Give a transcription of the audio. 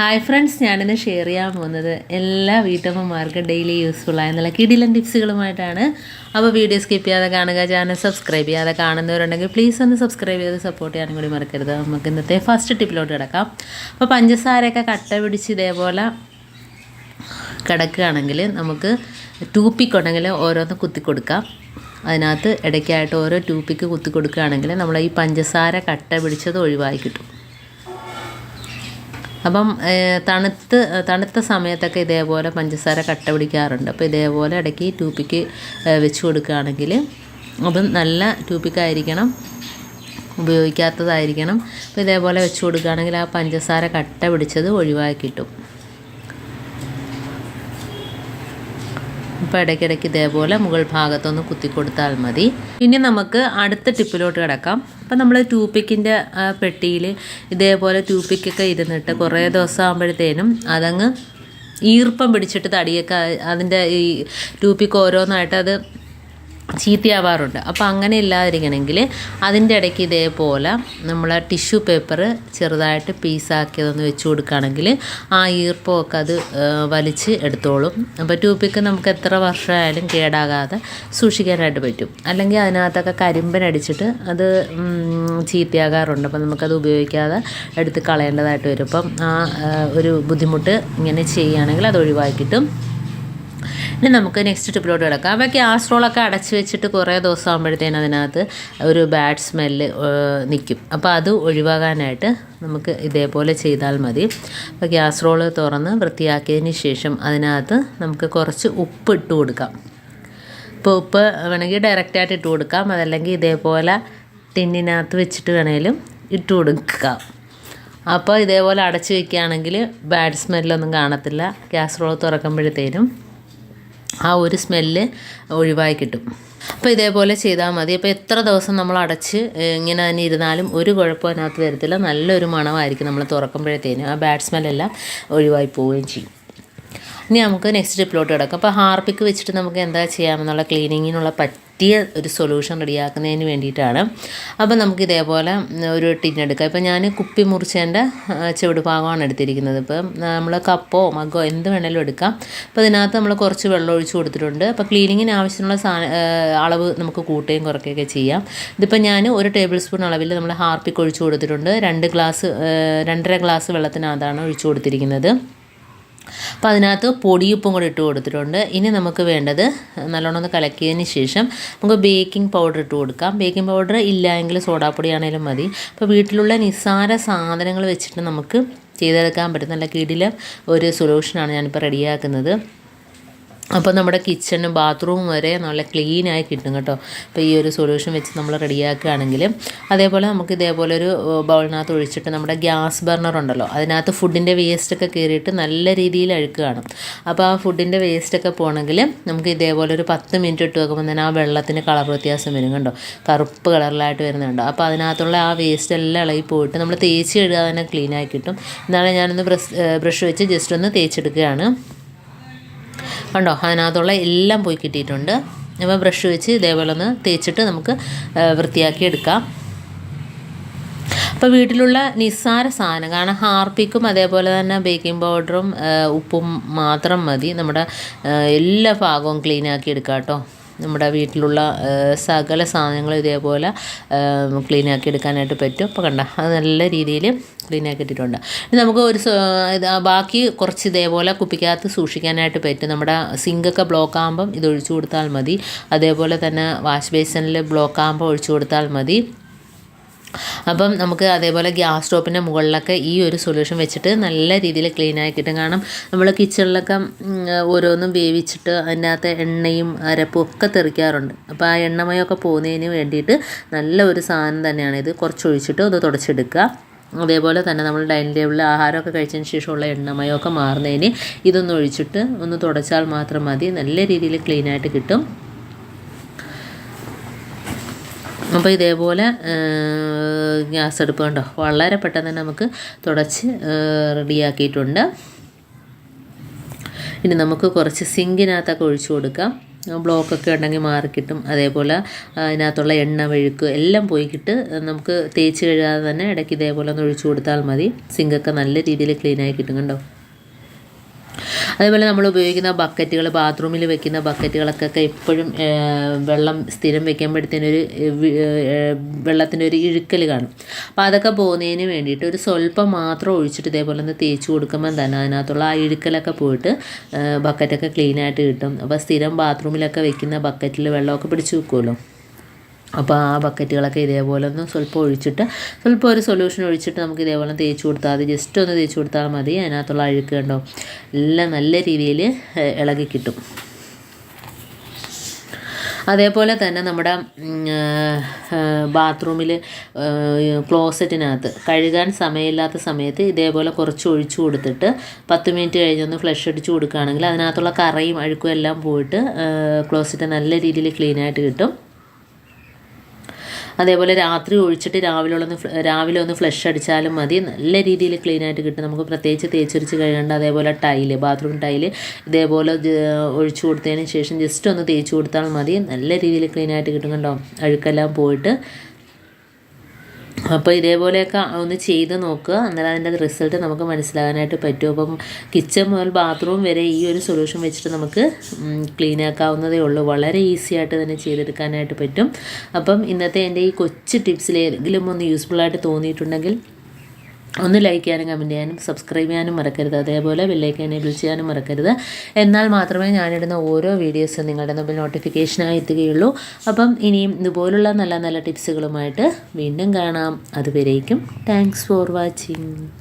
Hi friends ഞാനിന്ന് share ചെയ്യാൻ പോകുന്നത് എല്ലാ വീട്ടമ്മമാർക്കും ഡെയിലി യൂസ്ഫുള്ളായ നല്ല കിടിലൻ ടിപ്സുകളുമായിട്ടാണ് അപ്പോൾ വീഡിയോ സ്കിപ്പ് ചെയ്യാതെ കാണുക ചാനൽ സബ്സ്ക്രൈബ് ചെയ്യാതെ കാണുന്നവരുണ്ടെങ്കിൽ പ്ലീസ് ഒന്ന് സബ്സ്ക്രൈബ് ചെയ്ത് സപ്പോർട്ട് ചെയ്യാനും കൂടി മറക്കരുത്. നമുക്ക് ഇന്നത്തെ ഫസ്റ്റ് ടിപ്പിലോട്ട് കിടക്കാം. അപ്പോൾ പഞ്ചസാരയൊക്കെ കട്ട പിടിച്ച് ഇതേപോലെ കിടക്കുകയാണെങ്കിൽ നമുക്ക് ടൂപ്പിക്കുണ്ടെങ്കിൽ ഓരോന്ന് കുത്തി കൊടുക്കാം. അതിനകത്ത് ഇടയ്ക്കായിട്ട് ഓരോ ടൂപ്പിക്ക് കുത്തി കൊടുക്കുകയാണെങ്കിൽ നമ്മൾ ഈ പഞ്ചസാര കട്ട പിടിച്ചത് ഒഴിവായി കിട്ടും. അപ്പം തണുത്ത് തണുത്ത സമയത്തൊക്കെ ഇതേപോലെ പഞ്ചസാര കട്ട പിടിക്കാറുണ്ട്. അപ്പോൾ ഇതേപോലെ ഇടയ്ക്ക് ടൂപ്പിക്ക് വെച്ച് കൊടുക്കുകയാണെങ്കിൽ അപ്പം നല്ല ടൂപ്പിക്കായിരിക്കണം ഉപയോഗിക്കാത്തതായിരിക്കണം. അപ്പോൾ ഇതേപോലെ വെച്ച് കൊടുക്കുകയാണെങ്കിൽ ആ പഞ്ചസാര കട്ട പിടിച്ചത് ഒഴിവാക്കി കിട്ടും. അപ്പോൾ ഇടയ്ക്കിടയ്ക്ക് ഇതേപോലെ മുകൾ ഭാഗത്തൊന്ന് കുത്തി കൊടുത്താൽ മതി. ഇനി നമുക്ക് അടുത്ത ടിപ്പിലോട്ട് കിടക്കാം. അപ്പോൾ നമ്മൾ ടൂപ്പിക്കിന്റെ പെട്ടിയിൽ ഇതേപോലെ ടൂപ്പിക്കൊക്കെ ഇരുന്നിട്ട് കുറേ ദിവസം ആകുമ്പോഴത്തേനും അതങ്ങ് ഈർപ്പം പിടിച്ചിട്ട് തടിയൊക്കെ അതിന്റെ ഈ ടൂപ്പിക്ക് ഓരോന്നായിട്ട് അത് ചീത്തയാവാറുണ്ട്. അപ്പോൾ അങ്ങനെ ഇല്ലാതിരിക്കണമെങ്കിൽ അതിന്റെ ഇടയ്ക്ക് ഇതേപോലെ നമ്മൾ ടിഷ്യൂ പേപ്പർ ചെറുതായിട്ട് പീസാക്കിയതൊന്ന് വെച്ച് കൊടുക്കുകയാണെങ്കിൽ ആ ഈർപ്പമൊക്കെ അത് വലിച്ച് എടുത്തോളും. അപ്പോൾ ട്യൂപ്പിക്ക് നമുക്ക് എത്ര വർഷമായാലും കേടാകാതെ സൂക്ഷിക്കാനായിട്ട് പറ്റും. അല്ലെങ്കിൽ അതിനകത്തൊക്കെ കരിമ്പനടിച്ചിട്ട് അത് ചീത്തയാകാറുണ്ട്. അപ്പോൾ നമുക്കത് ഉപയോഗിക്കാതെ എടുത്ത് കളയേണ്ടതായിട്ട് വരും. അപ്പം ആ ഒരു ബുദ്ധിമുട്ട് ഇങ്ങനെ ചെയ്യുകയാണെങ്കിൽ അത് ഒഴിവാക്കി കിട്ടും ഇനി നമുക്ക് നെക്സ്റ്റ് ടിപ്പിലോട്ട് കിടക്കാം. അപ്പോൾ കാസ്ട്രോളൊക്കെ അടച്ച് വെച്ചിട്ട് കുറേ ദിവസം ആകുമ്പോഴത്തേനും അതിനകത്ത് ഒരു ബാഡ് സ്മെല്ല് നിൽക്കും അപ്പോൾ അത് ഒഴിവാകാനായിട്ട് നമുക്ക് ഇതേപോലെ ചെയ്താൽ മതി. അപ്പോൾ റോൾ തുറന്ന് വൃത്തിയാക്കിയതിന് ശേഷം അതിനകത്ത് നമുക്ക് കുറച്ച് ഉപ്പ് ഇട്ട് കൊടുക്കാം. ഇപ്പോൾ ഉപ്പ് വേണമെങ്കിൽ ഡയറക്റ്റായിട്ട് ഇട്ട് കൊടുക്കാം. അതല്ലെങ്കിൽ ഇതേപോലെ ടിന്നിനകത്ത് വെച്ചിട്ട് വേണേലും ഇട്ട് കൊടുക്കാം. അപ്പോൾ ഇതേപോലെ അടച്ച് വയ്ക്കുകയാണെങ്കിൽ ബാഡ് സ്മെല്ലൊന്നും കാണത്തില്ല. ഗ്യാസ് റോൾ തുറക്കുമ്പോഴത്തേനും ആ ഒരു സ്മെല്ല് ഒഴിവായി കിട്ടും. അപ്പോൾ ഇതേപോലെ ചെയ്താൽ മതി. അപ്പോൾ എത്ര ദിവസം നമ്മൾ അടച്ച് ഇങ്ങനെ തന്നെ ഇരുന്നാലും ഒരു കുഴപ്പമില്ലാത്ത തരത്തിൽ നല്ലൊരു മണമായിരിക്കും നമ്മൾ തുറക്കുമ്പോഴത്തേനും. ആ ബാഡ് സ്മെല്ലെല്ലാം ഒഴിവായി പോവുകയും ചെയ്യും. ഇനി നമുക്ക് നെക്സ്റ്റ് ടിപ്പിലോട്ട് കിടക്കാം. അപ്പോൾ ഹാർപ്പിക്ക് വെച്ചിട്ട് നമുക്ക് എന്താ ചെയ്യാമെന്നുള്ള ക്ലീനിങ്ങിനുള്ള പറ്റിയ ഒരു സൊല്യൂഷൻ റെഡിയാക്കുന്നതിന് വേണ്ടിയിട്ടാണ്. അപ്പോൾ നമുക്ക് ഇതേപോലെ ഒരു ടിന്നെടുക്കാം ഇപ്പോൾ ഞാൻ കുപ്പി മുറിച്ചതിന്റെ ചുവട് ഭാഗമാണ് എടുത്തിരിക്കുന്നത്. ഇപ്പം നമ്മൾ കപ്പോ മഗോ എന്ത് വേണേലും എടുക്കാം. അപ്പോൾ ഇതിനകത്ത് നമ്മൾ കുറച്ച് വെള്ളം ഒഴിച്ച് കൊടുത്തിട്ടുണ്ട്. അപ്പോൾ ക്ലീനിങ്ങിന് ആവശ്യമുള്ള സാധന അളവ് നമുക്ക് കൂട്ടുകയും കുറയ്ക്കുകയൊക്കെ ചെയ്യാം. ഇതിപ്പോൾ ഞാൻ ഒരു ടേബിൾ സ്പൂൺ അളവിൽ നമ്മൾ ഹാർപ്പിക്ക് ഒഴിച്ച് കൊടുത്തിട്ടുണ്ട്. രണ്ട് ഗ്ലാസ് രണ്ടര ഗ്ലാസ് വെള്ളത്തിനകത്താണ് ഒഴിച്ചു കൊടുത്തിരിക്കുന്നത്. അപ്പോൾ അതിനകത്ത് പൊടിയുപ്പും കൂടി ഇട്ട് കൊടുത്തിട്ടുണ്ട്. ഇനി നമുക്ക് വേണ്ടത് നല്ലോണം ഒന്ന് കലക്കിയതിന് ശേഷം നമുക്ക് ബേക്കിംഗ് പൗഡർ ഇട്ട് കൊടുക്കാം. ബേക്കിംഗ് പൗഡർ ഇല്ല എങ്കിൽ മതി. അപ്പോൾ വീട്ടിലുള്ള നിസ്സാര സാധനങ്ങൾ വെച്ചിട്ട് നമുക്ക് ചെയ്തെടുക്കാൻ പറ്റും. നല്ല കിടിലം ഒരു സൊല്യൂഷനാണ് ഞാനിപ്പോൾ റെഡിയാക്കുന്നത് അപ്പോൾ നമ്മുടെ കിച്ചണും ബാത്റൂം വരെ നല്ല ക്ലീനായി കിട്ടും കേട്ടോ. അപ്പോൾ ഈ ഒരു സൊല്യൂഷൻ വെച്ച് നമ്മൾ റെഡിയാക്കുകയാണെങ്കിൽ അതേപോലെ നമുക്ക് ഇതേപോലെ ഒരു ബൗളിനകത്ത് ഒഴിച്ചിട്ട് നമ്മുടെ ഗ്യാസ് ബർണർ ഉണ്ടല്ലോ അതിനകത്ത് ഫുഡിന്റെ വേസ്റ്റൊക്കെ കയറിയിട്ട് നല്ല രീതിയിൽ അഴുക്ക് കാണും അപ്പോൾ ആ ഫുഡിന്റെ വേസ്റ്റൊക്കെ പോകണമെങ്കിൽ നമുക്ക് ഇതേപോലെ ഒരു പത്ത് മിനിറ്റ് ഇട്ട് വെക്കുമ്പോൾ തന്നെ ആ വെള്ളത്തിന് കളർ വ്യത്യാസം വരും കണ്ടോ? കറുപ്പ് കളറിലായിട്ട് വരുന്നുണ്ട് അപ്പോൾ അതിനകത്തുള്ള ആ വേസ്റ്റ് എല്ലാം ഇളകി പോയിട്ട് നമ്മൾ തേച്ച് കഴുകാതെ തന്നെ ക്ലീനായി കിട്ടും. എന്നാലും ഞാനൊന്ന് ബ്രഷ് ബ്രഷ് വെച്ച് ജസ്റ്റ് ഒന്ന് തേച്ചെടുക്കുകയാണ്. കണ്ടോ? അതിനകത്തുള്ള എല്ലാം പോയി കിട്ടിയിട്ടുണ്ട്. അപ്പോൾ ബ്രഷ് വെച്ച് ഇതേപോലെ ഒന്ന് തേച്ചിട്ട് നമുക്ക് വൃത്തിയാക്കി എടുക്കാം. അപ്പോൾ വീട്ടിലുള്ള നിസ്സാര സാധനം കാരണം ഹാർപ്പിക്കും അതേപോലെ തന്നെ ബേക്കിംഗ് പൗഡറും ഉപ്പും മാത്രം മതി. നമ്മുടെ എല്ലാ ഭാഗവും ക്ലീനാക്കി എടുക്കാം കേട്ടോ. നമ്മുടെ വീട്ടിലുള്ള സകല സാധനങ്ങളും ഇതേപോലെ ക്ലീൻ ആക്കി എടുക്കാനായിട്ട് പറ്റും. അപ്പോൾ കണ്ട അത് നല്ല രീതിയിൽ ക്ലീൻ ആക്കി ഇട്ടിട്ടുണ്ട്. ഇനി നമുക്ക് ഒരു ബാക്കി കുറച്ച് ഇതേപോലെ കുപ്പിക്കകത്ത് സൂക്ഷിക്കാനായിട്ട് പറ്റും. നമ്മുടെ സിങ്കൊക്കെ ബ്ലോക്ക് ആകുമ്പം ഇത് ഒഴിച്ചു കൊടുത്താൽ മതി. അതേപോലെ തന്നെ വാഷ് ബേസിനിൽ ബ്ലോക്ക് ആകുമ്പോൾ ഒഴിച്ചു കൊടുത്താൽ മതി. അപ്പം നമുക്ക് അതേപോലെ ഗ്യാസ് സ്റ്റോപ്പിന്റെ മുകളിലൊക്കെ ഈ ഒരു സൊല്യൂഷൻ വെച്ചിട്ട് നല്ല രീതിയിൽ ക്ലീൻ ആയി കിട്ടും. കാരണം നമ്മൾ കിച്ചണിലൊക്കെ ഓരോന്നും വേവിച്ചിട്ട് അതിനകത്ത് എണ്ണയും അരപ്പും ഒക്കെ തെറിക്കാറുണ്ട്. അപ്പോൾ ആ എണ്ണമയമൊക്കെ പോകുന്നതിന് വേണ്ടിയിട്ട് നല്ല ഒരു സാധനം തന്നെയാണ് ഇത്. കുറച്ച് ഒഴിച്ചിട്ട് ഒന്ന് തുടച്ചെടുക്കുക. അതേപോലെ തന്നെ നമ്മൾ ഡൈനിങ് ടേബിളിൽ ആഹാരമൊക്കെ കഴിച്ചതിന് ശേഷമുള്ള എണ്ണമയമൊക്കെ മാറുന്നതിന് ഇതൊന്ന് ഒഴിച്ചിട്ട് ഒന്ന് തുടച്ചാൽ മാത്രം മതി. നല്ല രീതിയിൽ ക്ലീനായിട്ട് കിട്ടും. അപ്പോൾ ഇതേപോലെ ഗ്യാസ് അടുപ്പ് കണ്ടോ? വളരെ പെട്ടെന്ന് തന്നെ നമുക്ക് തുടച്ച് റെഡിയാക്കിയിട്ടുണ്ട്. ഇനി നമുക്ക് കുറച്ച് സിങ്കിനകത്തൊക്കെ ഒഴിച്ചു കൊടുക്കാം. ബ്ലോക്കൊക്കെ ഉണ്ടെങ്കിൽ മാറിക്കിട്ടും. അതേപോലെ അതിനകത്തുള്ള എണ്ണ വെഴുക്ക് എല്ലാം പോയിക്കിട്ട് നമുക്ക് തേച്ച് കഴുകാതെ തന്നെ ഇടയ്ക്ക് ഇതേപോലെ ഒന്ന് ഒഴിച്ചു കൊടുത്താൽ മതി. സിങ്കൊക്കെ നല്ല രീതിയിൽ ക്ലീനായി കിട്ടും കണ്ടോ? അതേപോലെ നമ്മൾ ഉപയോഗിക്കുന്ന ബക്കറ്റുകൾ ബാത്റൂമിൽ വെക്കുന്ന ബക്കറ്റുകളൊക്കെ എപ്പോഴും വെള്ളം സ്ഥിരം വെക്കുമ്പോഴത്തേനൊരു വെള്ളത്തിന്റെ ഒരു ഇഴുക്കൽ കാണും. അപ്പോൾ അതൊക്കെ പോകുന്നതിന് വേണ്ടിയിട്ട് ഒരു സ്വല്പം മാത്രം ഒഴിച്ചിട്ട് ഇതേപോലെ ഒന്ന് തേച്ച് കൊടുക്കുമ്പോൾ തന്നെ അതിനകത്തുള്ള ആ ഇഴുക്കലൊക്കെ പോയിട്ട് ബക്കറ്റൊക്കെ ക്ലീനായിട്ട് കിട്ടും. അപ്പോൾ സ്ഥിരം ബാത്റൂമിലൊക്കെ വെക്കുന്ന ബക്കറ്റിൽ വെള്ളമൊക്കെ പിടിച്ച് വെക്കുമല്ലോ. അപ്പോൾ ആ ബക്കറ്റുകളൊക്കെ ഇതേപോലെ ഒന്ന് സ്വല്പം ഒഴിച്ചിട്ട് സ്വല്പം ഒരു സൊല്യൂഷൻ ഒഴിച്ചിട്ട് നമുക്ക് ഇതേപോലെ തേച്ച് കൊടുത്താൽ മതി. ജസ്റ്റ് ഒന്ന് തേച്ച് കൊടുത്താൽ മതി. അതിനകത്തുള്ള അഴുക്ക് കണ്ടോ? എല്ലാം നല്ല രീതിയിൽ ഇളകി കിട്ടും. അതേപോലെ തന്നെ നമ്മുടെ ബാത്റൂമിൽ ക്ലോസറ്റിനകത്ത് കഴുകാൻ സമയമില്ലാത്ത സമയത്ത് ഇതേപോലെ കുറച്ച് ഒഴിച്ചു കൊടുത്തിട്ട് പത്ത് മിനിറ്റ് കഴിഞ്ഞൊന്ന് ഫ്ലഷ് അടിച്ച് കൊടുക്കുകയാണെങ്കിൽ അതിനകത്തുള്ള കറയും അഴുക്കും എല്ലാം പോയിട്ട് ക്ലോസറ്റ് നല്ല രീതിയിൽ ക്ലീനായിട്ട് കിട്ടും. അതേപോലെ രാത്രി ഒഴിച്ചിട്ട് രാവിലെ ഒന്ന് രാവിലെ ഒന്ന് ഫ്ലഷ് അടിച്ചാലും മതി. നല്ല രീതിയിൽ ക്ലീൻ ആയിട്ട് കിട്ടും. നമുക്ക് പ്രത്യേകിച്ച് തേച്ചൊരിച്ച് കഴിയേണ്ട അതേപോലെ ടൈൽ ബാത്റൂം ടൈൽ ഇതേപോലെ ഒഴിച്ചു കൊടുത്തതിന് ശേഷം ജസ്റ്റ് ഒന്ന് തേച്ച് കൊടുത്താൽ മതി. നല്ല രീതിയിൽ ക്ലീൻ ആയിട്ട് കിട്ടും കണ്ടോ? അഴുക്കെല്ലാം പോയിട്ട് അപ്പോൾ ഇതേപോലെയൊക്കെ ഒന്ന് ചെയ്ത് നോക്കുക അന്നേരം അതിന്റെ റിസൾട്ട് നമുക്ക് മനസ്സിലാകാനായിട്ട് പറ്റും. അപ്പം കിച്ചൺ മുതൽ ബാത്റൂം വരെ ഈ ഒരു സൊല്യൂഷൻ വെച്ചിട്ട് നമുക്ക് ക്ലീൻ ആക്കാവുന്നതേ ഉള്ളൂ. വളരെ ഈസി ആയിട്ട് തന്നെ ചെയ്തെടുക്കാനായിട്ട് പറ്റും. അപ്പം ഇന്നത്തെ എന്റെ ഈ കൊച്ചു ടിപ്സിൽ ഏതെങ്കിലും ഒന്ന് യൂസ്ഫുൾ ആയിട്ട് തോന്നിയിട്ടുണ്ടെങ്കിൽ ഒന്ന് ലൈക്ക് ചെയ്യാനും കമന്റ് ചെയ്യാനും സബ്സ്ക്രൈബ് ചെയ്യാനും മറക്കരുത്. അതേപോലെ ബെല്ലൈക്കൻ എനേബിൾ ചെയ്യാനും മറക്കരുത്. എന്നാൽ മാത്രമേ ഞാനിടുന്ന ഓരോ വീഡിയോസും നിങ്ങളുടെ മുമ്പിൽ നോട്ടിഫിക്കേഷനായി എത്തുകയുള്ളൂ. അപ്പം ഇനിയും ഇതുപോലുള്ള നല്ല നല്ല ടിപ്സുകളുമായിട്ട് വീണ്ടും കാണാം. അതുവരേക്കും താങ്ക്സ് ഫോർ വാച്ചിങ്